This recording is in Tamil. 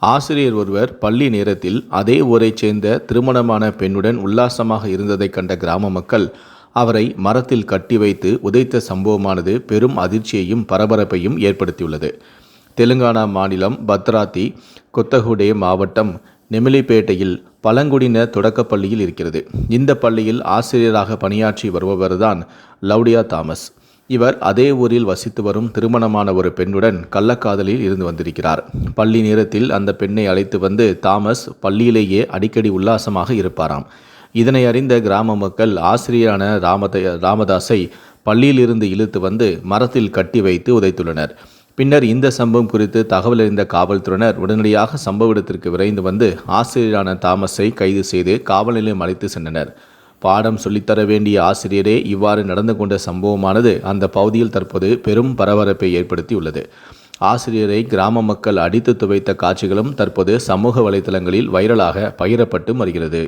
ஆசிரியர் ஒருவர் பள்ளி நேரத்தில் அதே ஊரைச் சேர்ந்த திருமணமான பெண்ணுடன் உல்லாசமாக இருந்ததைக் கண்ட கிராம மக்கள் அவரை மரத்தில் கட்டி வைத்து உதைத்த சம்பவமானது பெரும் அதிர்ச்சியையும் பரபரப்பையும் ஏற்படுத்தியுள்ளது. தெலுங்கானா மாநிலம் பத்ராத்தி கொத்தகுடே மாவட்டம் நெமிலிப்பேட்டையில் பழங்குடியின தொடக்கப் பள்ளியில் இருக்கிறது. இந்த பள்ளியில் ஆசிரியராக பணியாற்றி வருபவர்தான் லவுடியா தாமஸ். இவர் அதே ஊரில் வசித்து வரும் திருமணமான ஒரு பெண்ணுடன் கள்ளக்காதலில் இருந்து வந்திருக்கிறார். பள்ளி நேரத்தில் அந்த பெண்ணை அழைத்து வந்து தாமஸ் பள்ளியிலேயே அடிக்கடி உல்லாசமாக இருப்பாராம். இதனை அறிந்த கிராம மக்கள் ஆசிரியரான ராமத ராமதாஸை பள்ளியிலிருந்து இழுத்து வந்து மரத்தில் கட்டி வைத்து உதைத்துள்ளனர். பின்னர் இந்த சம்பவம் குறித்து தகவல் அறிந்த காவல்துறையினர் உடனடியாக சம்பவ இடத்திற்கு விரைந்து வந்து ஆசிரியரான தாமஸை கைது செய்து காவல் நிலையம் அழைத்து சென்றனர். பாடம் சொல்லித்தர வேண்டிய ஆசிரியரே இவ்வாறு நடந்து கொண்ட சம்பவமானது அந்த பகுதியில் தற்போது பெரும் பரபரப்பை ஏற்படுத்தியுள்ளது. ஆசிரியரை கிராம மக்கள் அடித்து துவைத்த காட்சிகளும் தற்போது சமூக வலைதளங்களில் வைரலாக பகிரப்பட்டு வருகிறது.